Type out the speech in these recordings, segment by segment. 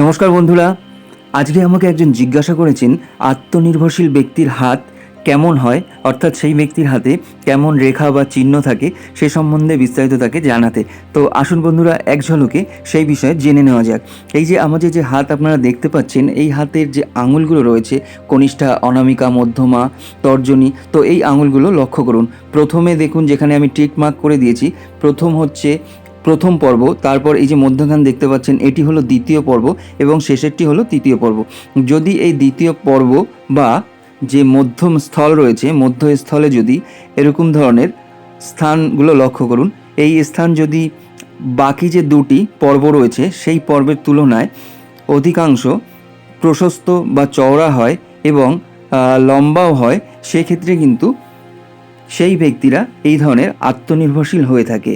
নমস্কার বন্ধুরা। আজকে আমাকে একজন জিজ্ঞাসা করেছেন, আত্মনির্ভরশীল ব্যক্তির হাত কেমন হয়? অর্থাৎ সেই ব্যক্তির হাতে কেমন রেখা বা চিহ্ন থাকে, সে সম্বন্ধে বিস্তারিত তাকে জানাতে। তো আসুন বন্ধুরা, এক ঝলকে সেই বিষয়ে জেনে নেওয়া যাক। এই যে আমাদের যে হাত আপনারা দেখতে পাচ্ছেন, এই হাতের যে আঙুলগুলো রয়েছে, কনিষ্ঠা, অনামিকা, মধ্যমা, তর্জনী, তো এই আঙুলগুলো লক্ষ্য করুন। প্রথমে দেখুন, যেখানে আমি টিক মার্ক করে দিয়েছি, প্রথম হচ্ছে প্রথম পর্ব। তারপর এই যে মধ্যখান দেখতে পাচ্ছেন, এটি হলো দ্বিতীয় পর্ব এবং শেষেরটি হলো তৃতীয় পর্ব। যদি এই দ্বিতীয় পর্ব বা যে মধ্যম স্থল রয়েছে মধ্য স্থলে যদি এরকম ধরনের স্থানগুলো লক্ষ্য করুন, এই স্থান যদি বাকি যে দুটি পর্ব রয়েছে, সেই পর্বের তুলনায় অধিকাংশ প্রশস্ত বা চওড়া হয় এবং লম্বাও হয়, সেক্ষেত্রে কিন্তু সেই ব্যক্তিরা এই ধরনের আত্মনির্ভরশীল হয়ে থাকে।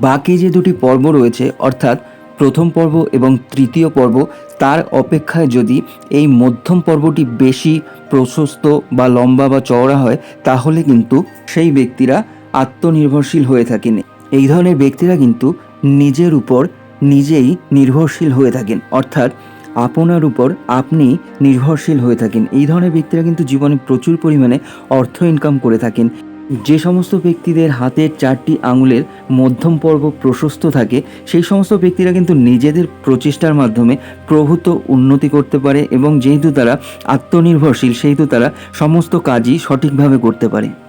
বাকি যে দুটি পর্ব রয়েছে, অর্থাৎ প্রথম পর্ব এবং তৃতীয় পর্ব, তার অপেক্ষায় যদি এই মধ্যম পর্বটি বেশি প্রশস্ত বা লম্বা বা চওড়া হয়, তাহলে কিন্তু সেই ব্যক্তিরা আত্মনির্ভরশীল হয়ে থাকেন। এই ধরনের ব্যক্তিরা কিন্তু নিজের উপর নিজেই নির্ভরশীল হয়ে থাকেন। অর্থাৎ আপনার উপর আপনি নির্ভরশীল হয়ে থাকেন। এই ধরনের ব্যক্তিরা কিন্তু জীবনে প্রচুর পরিমাণে অর্থ ইনকাম করে থাকেন। যে সমস্ত ব্যক্তিদের হাতের চারটি আঙুলের মধ্যম পর্ব প্রশস্ত থাকে, সেই সমস্ত ব্যক্তিরা কিন্তু নিজেদের প্রচেষ্টার মাধ্যমে প্রভূত উন্নতি করতে পারে এবং যেহেতু তারা আত্মনির্ভরশীল, সেহেতু তারা সমস্ত কাজই সঠিকভাবে করতে পারে।